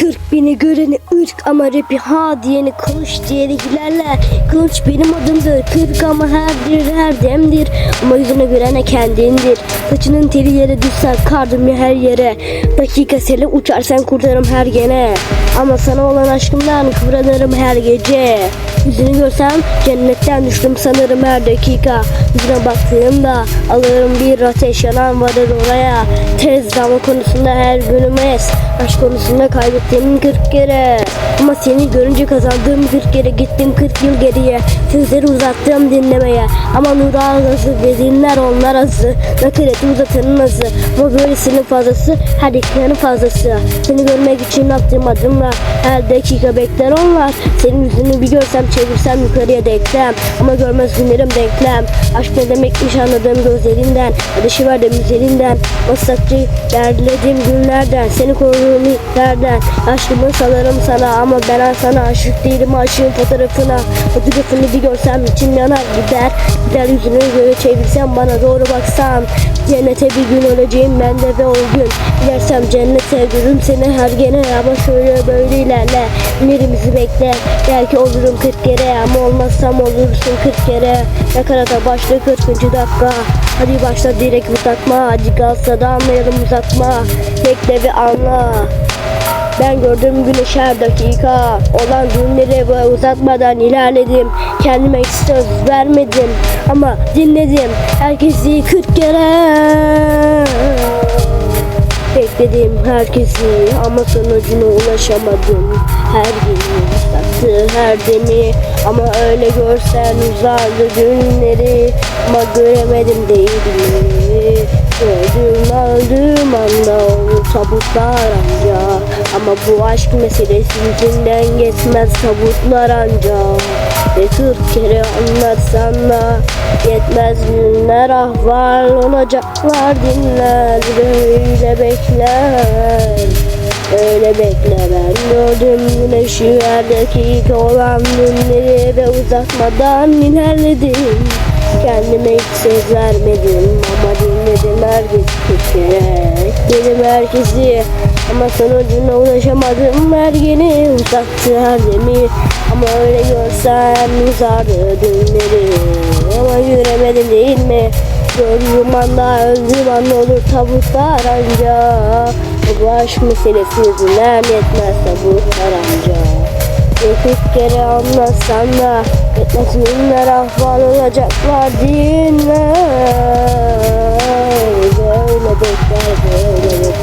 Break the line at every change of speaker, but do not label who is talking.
Kırk bini göreni ırk ama rapi ha diyeni kılıç diyerek ilerler Kılıç benim adımdır kırk ama herdir her demdir Ama yüzüne görene kendindir. Saçının teli yere düşsen kardım ya her yere. Dakika sele uçarsan kurtarım her gene ama sana olan aşkımdan kıvranırım her gece. Yüzünü görsem cennetten düştüm sanırım her dakika. Yüzüne baktığımda alırım bir ateş yanan varır oraya. Tez zaman konusunda her günüm es. Aşk konusunda kaybettiğim 40 kere. Ama seni görünce kazandığım 40 kere gittim 40 yıl geriye. Sözleri uzattım dinlemeye. Ama nura azı ve dinler onlar azı. Nakileti uzatanın azı. Ama böylesinin fazlası her ikinin fazlası. Seni görmek için attığım adımlar her dakika bekler onlar. Senin yüzünü bir görsem çevirsem yukarıya denklem. Ama görmez günlerim denklem. Aşk ne demekmiş anladığım gözlerinden. Ateşi verdim üzerinden. Masakçı derledim günlerden. Seni koruduğum ilklerden. Aşkımı salarım sana ama ben sana aşık değilim. Aşığın fotoğrafına Fotoğrafını bir görsem içim yanar gider. Gider yüzünü göre çevirsem bana doğru baksan. Cennete bir gün öleceğim ben de ve o gün. Gidersem cennete görürüm seni her gene. Ama şöyle böyle ilerle Ünlerimizi bekle. Belki olurum 40 kere ama olmazsam olursun 40 kere. Yakarata başla 40. dakika. Hadi başla direkt uzatma. Hadi kalsa da anlayalım uzatma. Bekle ve anla. Ben gördüm güneş her dakika. Olan günleri böyle uzatmadan ilerledim. Kendime hiç söz vermedim Ama dinledim. Herkesi 40 kere Bekledim herkesi ama sonucuna ulaşamadım. Her günü uzattı her demi. Ama öyle görsen uzardı günleri. Ama göremedim değil anda olur tabutlar anca Ama bu aşk meselesi yüzünden geçmez tabutlar anca Ve kırk kere anlatsan da Yetmez günler ahval olacaklar dinler. Böyle bekler Öyle bekle ben gördüm güneşi her dakika olan günleri ve uzatmadan ilerledim Kendime hiç söz vermedim ama dinledim herkesi bir kere Dedim herkesi ama sonucuna ulaşamadım. Her gene uzattı her demi Ama öyle görsen uzardı dünleri Ama yürümedim değil mi? Gördüğüm anda öldüğüm anda olur tabutlar anca. Bu aşk meselesi yüzünden yetmez tabutlar anca Yakıt kere anlatsan da günler ahval olacaklar dinler Böyle bekler böyle bekler